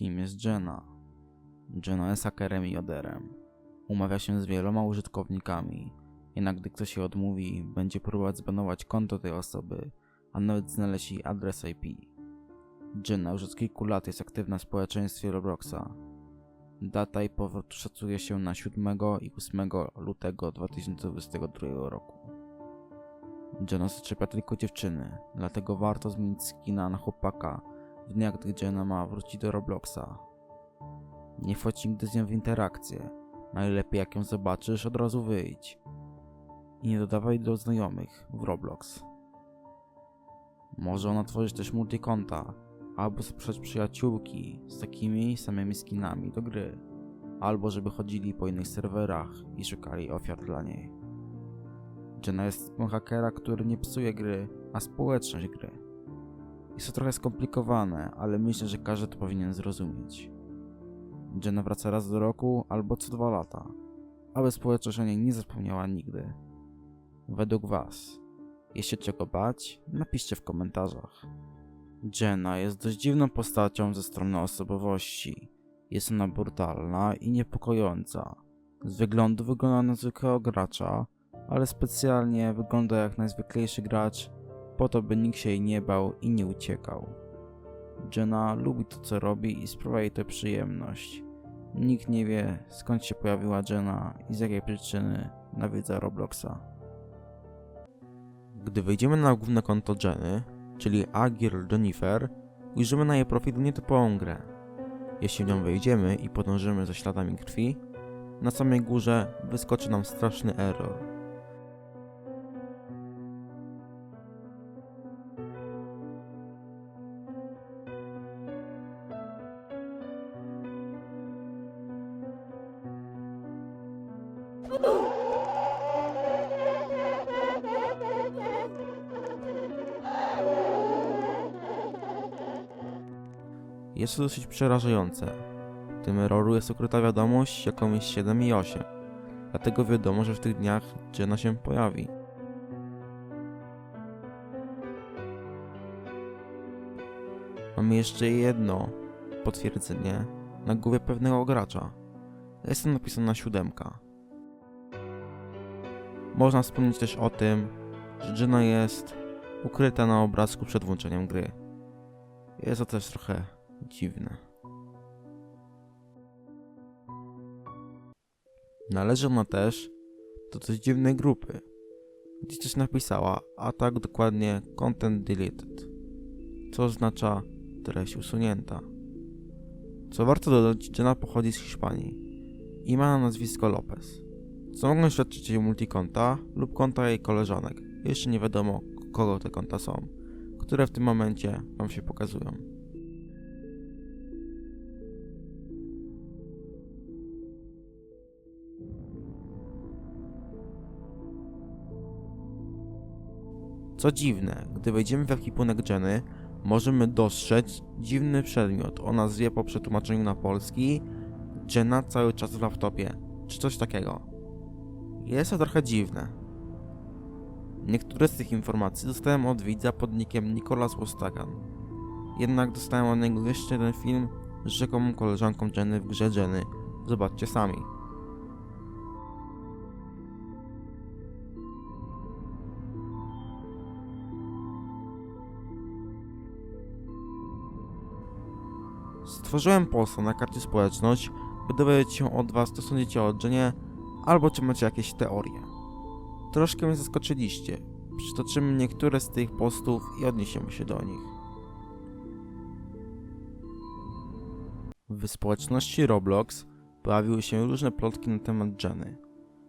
Kim jest Jenna? Jenna jest hakerem i joderem. Umawia się z wieloma użytkownikami, jednak gdy ktoś jej odmówi, będzie próbować zbanować konto tej osoby, a nawet znaleźć jej adres IP. Jenna już od kilku lat jest aktywna w społeczeństwie Robloxa. Data jej powrotu szacuje się na 7 i 8 lutego 2022 roku. Jenna zaczepia tylko dziewczyny, dlatego warto zmienić skina na chłopaka w dniach, gdy Jenna ma wrócić do Robloxa. Nie wchodź nigdy z nią w interakcję. Najlepiej jak ją zobaczysz, od razu wyjdź. I nie dodawaj do znajomych w Roblox. Może ona tworzyć też multikonta, albo zapraszać przyjaciółki z takimi samymi skinami do gry, albo żeby chodzili po innych serwerach i szukali ofiar dla niej. Jenna jest typem hakera, który nie psuje gry, a społeczność gry. Jest to trochę skomplikowane, ale myślę, że każdy to powinien zrozumieć. Jenna wraca raz do roku albo co dwa lata, aby społeczność o niej nie zapomniała nigdy. Według Was, jeśli czego bać, napiszcie w komentarzach. Jenna jest dość dziwną postacią ze strony osobowości. Jest ona brutalna i niepokojąca. Z wyglądu wygląda na zwykłego gracza, ale specjalnie wygląda jak najzwyklejszy gracz, po to by nikt się jej nie bał i nie uciekał. Jenna lubi to co robi i sprawia jej to przyjemność. Nikt nie wie skąd się pojawiła Jenna i z jakiej przyczyny nawiedza Robloxa. Gdy wejdziemy na główne konto Jenny, czyli Agir Jennifer, ujrzymy na jej profilu nietypową grę. Jeśli w nią wejdziemy i podążymy za śladami krwi, na samej górze wyskoczy nam straszny error. Jest to dosyć przerażające. W tym erroru jest ukryta wiadomość, jaką jest 7 i 8. Dlatego wiadomo, że w tych dniach Jenna się pojawi. Mamy jeszcze jedno potwierdzenie na głowie pewnego gracza. Jest tam napisana siódemka. Można wspomnieć też o tym, że Jenna jest ukryta na obrazku przed włączeniem gry. Jest to też trochę dziwne. Należy ona też do dość dziwnej grupy. Gdzieś też napisała, a tak dokładnie content deleted, co oznacza treść usunięta. Co warto dodać, Jenna pochodzi z Hiszpanii i ma na nazwisko Lopez, co mogą świadczyć jej multikonta lub konta jej koleżanek. Jeszcze nie wiadomo, kogo te konta są, które w tym momencie wam się pokazują. Co dziwne, gdy wejdziemy w ekwipunek Jenny, możemy dostrzec dziwny przedmiot o nazwie po przetłumaczeniu na polski Jenna cały czas w laptopie, czy coś takiego. Jest to trochę dziwne. Niektóre z tych informacji dostałem od widza pod nickiem Nicolas Wostagan. Jednak dostałem od niego jeszcze jeden film z rzekomą koleżanką Jenny w grze Jenny. Zobaczcie sami. Stworzyłem posta na karcie społeczność, by dowiedzieć się od was, co sądzicie o Jenie, albo czy macie jakieś teorie. Troszkę mnie zaskoczyliście. Przytoczymy niektóre z tych postów i odniesiemy się do nich. W społeczności Roblox pojawiły się różne plotki na temat Jenny.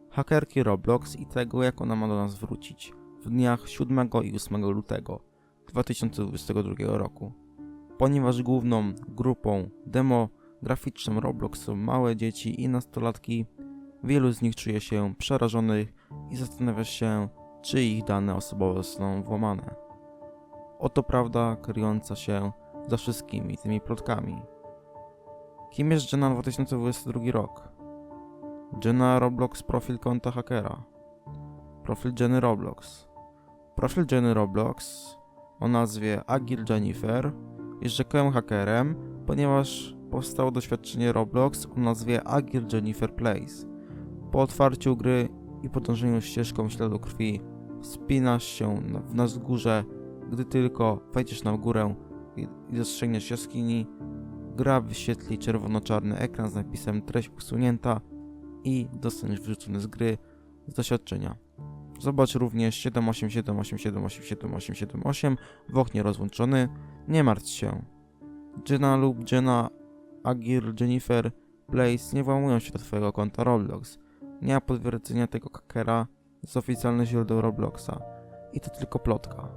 Hakerki Roblox i tego, jak ona ma do nas wrócić w dniach 7 i 8 lutego 2022 roku ponieważ główną grupą demograficzną Roblox są małe dzieci i nastolatki, wielu z nich czuje się przerażonych i zastanawia się, czy ich dane osobowe zostaną włamane. Oto prawda kryjąca się za wszystkimi tymi plotkami. Kim jest Jenna 2022 rok? Jenna Roblox profil konta hakera. Profil Jenny Roblox. Profil Jenny Roblox o nazwie Agil Jennifer jest rzekomym hakerem, ponieważ powstało doświadczenie Roblox o nazwie Agir Jennifer Place. Po otwarciu gry i podążeniu ścieżką śladu krwi wspinasz się na, na wzgórze, gdy tylko wejdziesz na górę i, dostrzegniesz jaskini, gra wyświetli czerwono-czarny ekran z napisem treść usunięta i dostaniesz wyrzucony z gry z doświadczenia. Zobacz również 787878788 w oknie rozłączony. Nie martw się. Jenna lub Jenna Agir Jennifer Place nie włamują się do twojego konta Roblox. Nie ma potwierdzenia tego hakera z oficjalnych źródeł Robloxa. I to tylko plotka.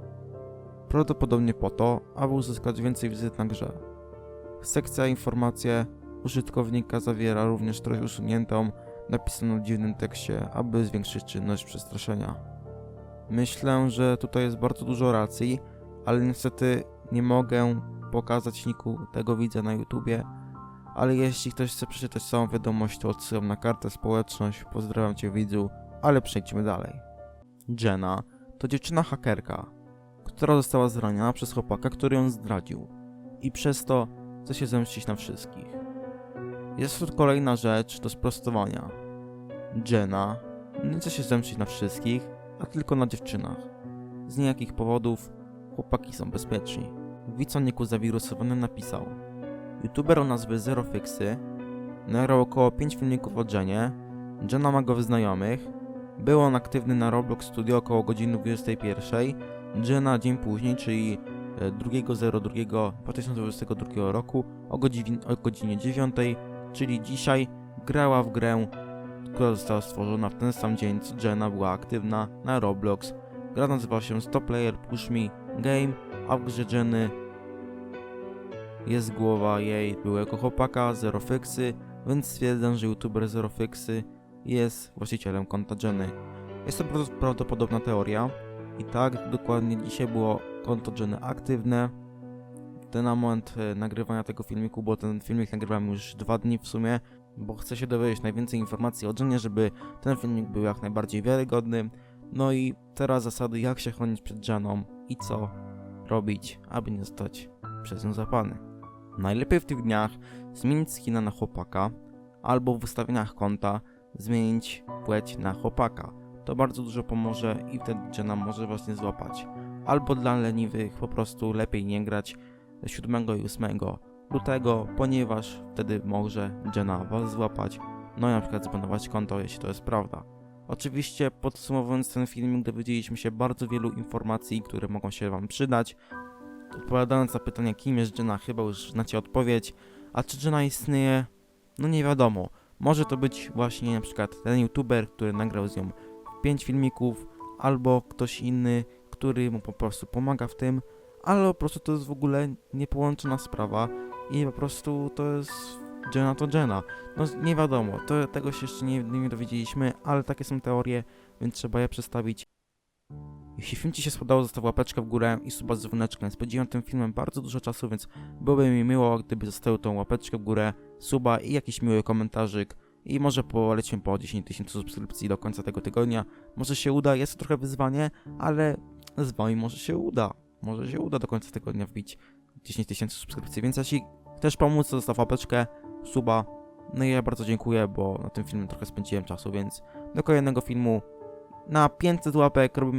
Prawdopodobnie po to, aby uzyskać więcej wizyt na grze. Sekcja informacje użytkownika zawiera również treść usuniętą napisaną w dziwnym tekście, aby zwiększyć czynność przestraszenia. Myślę, że tutaj jest bardzo dużo racji, ale niestety nie mogę pokazać niku tego widza na YouTubie, ale jeśli ktoś chce przeczytać całą wiadomość, to odsyłam na kartę społeczność. Pozdrawiam cię widzu, ale przejdźmy dalej. Jenna to dziewczyna hakerka, która została zraniona przez chłopaka, który ją zdradził i przez to chce się zemścić na wszystkich. Jest tu kolejna rzecz do sprostowania. Jenna nie chce się zemścić na wszystkich, a tylko na dziewczynach. Z niejakich powodów chłopaki są bezpieczni. Widz o zawirusowany napisał YouTuber o nazwie Zerofixy nagrał około 5 filmików o Jenie, Jenna ma go w znajomych, był on aktywny na Roblox Studio około godziny 21, Jenna dzień później, czyli e, 2.02.2022 roku o godzinie, o godzinie 9, czyli dzisiaj, grała w grę, która została stworzona w ten sam dzień, co Jenna była aktywna na Roblox. Gra nazywa się Stop Player Push Me Game, a w grze Jenny jest głowa jej byłego chłopaka Zerofixy, więc stwierdzam, że youtuber Zerofixy jest właścicielem konta Jenny. Jest to pra- prawdopodobna teoria i tak dokładnie dzisiaj było konto Jenny aktywne. Ten moment e, nagrywania tego filmiku, bo ten filmik nagrywam już dwa dni w sumie, bo chcę się dowiedzieć najwięcej informacji o Jennie, żeby ten filmik był jak najbardziej wiarygodny. No i teraz zasady, jak się chronić przed Jenną i co robić, aby nie zostać przez nią zapany. Najlepiej w tych dniach zmienić skina na chłopaka, albo w ustawieniach konta zmienić płeć na chłopaka. To bardzo dużo pomoże i wtedy Jenna może właśnie złapać. Albo dla leniwych po prostu lepiej nie grać 7 i 8 lutego, ponieważ wtedy może Jenna was złapać, no i na przykład zbanować konto, jeśli to jest prawda. Oczywiście podsumowując ten filmik dowiedzieliśmy się bardzo wielu informacji, które mogą się wam przydać. Odpowiadając na pytanie kim jest Jenna, chyba już znacie odpowiedź. A czy Jenna istnieje? No nie wiadomo. Może to być właśnie na przykład ten youtuber, który nagrał z nią 5 filmików, albo ktoś inny, który mu po prostu pomaga w tym, ale po prostu to jest w ogóle niepołączona sprawa i po prostu to jest Jenna to Jenna. No nie wiadomo, to, tego się jeszcze nie, nie dowiedzieliśmy, ale takie są teorie, więc trzeba je przedstawić. Jeśli film Ci się spodobał, zostaw łapeczkę w górę i suba z dzwoneczkiem. Spędziłem tym filmem bardzo dużo czasu, więc byłoby mi miło, gdyby zostawił tą łapeczkę w górę, suba i jakiś miły komentarzyk. I może polecimy po 10 tysięcy subskrypcji do końca tego tygodnia. Może się uda, jest to trochę wyzwanie, ale z Wami może się uda. Może się uda do końca tygodnia wbić 10 tysięcy subskrypcji, więc jeśli chcesz pomóc, to zostaw łapeczkę, suba. No i ja bardzo dziękuję, bo na tym filmie trochę spędziłem czasu, więc do kolejnego filmu na 500 łapek robimy